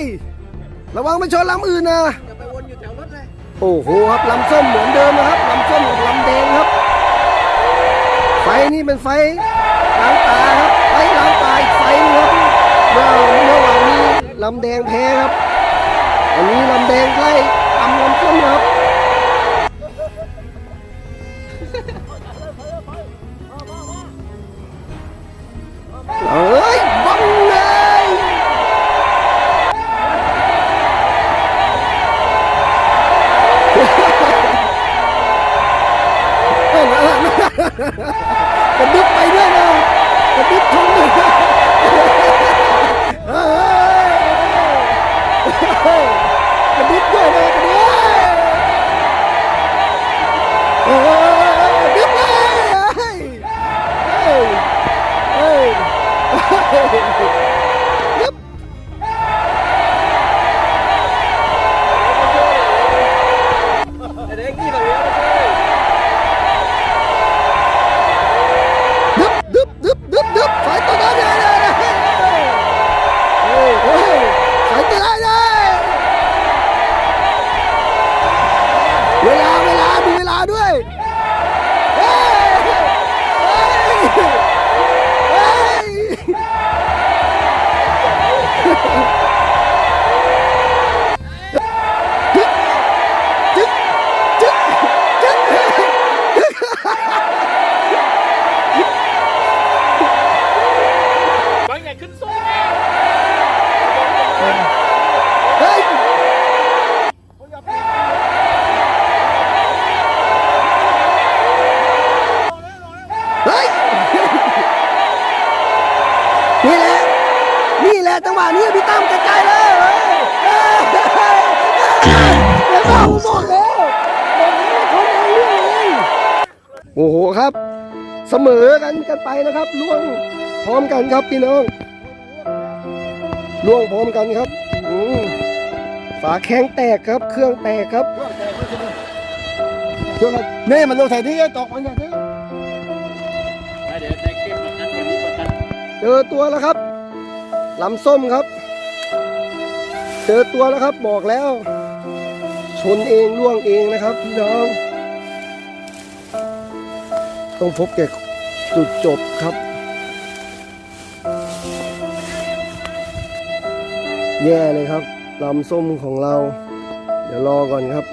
ยระวังไปชนลำอื่นนะอย่าไปวนอยู่แถวรถเลยโอ้โหครับลำส้มเหมือนเดิมนะครับลำส้มกับลำแดงครับ ไฟนี่เป็นไฟล้างตาครับไฟล้างตาอีกไฟหนึงครับเมื่อเมื่อวานนี้ลำแดงแพ้ครับวันนี้ลำแดง กระดึบด้วยนะกระดึบเฮ้ยกระดึบเลยเฮ้ยเฮ้ยเฮ้ย จังหวะนี้พี่ตั้มไกลๆเลยเฮ้ยเฮ้ยเฮ้ยเดี๋ยวเข้าหมดแล้วบอกแล้วว่าคนเองเรื่องเองโอ้โหครับ เสมอกันกันไปนะครับล่วงพร้อมกันครับพี่น้องล่วงพร้อมกันครับอืมฝาแข้งแตกครับ เครื่องแตกครับช่วยกันนี่มันลงใส่ที่ตกมันอย่างนี้เดี๋ยวได้เก็บประกันคนนี้ประกันเจอตัวแล้วครับ ลำส้มครับ เจอตัวแล้วครับบอกแล้ว ชนเองล่วงเองนะครับพี่น้องต้องพบแก่จุดจบครับ แย่เลยครับลำส้มของเรา เดี๋ยวรอก่อนครับ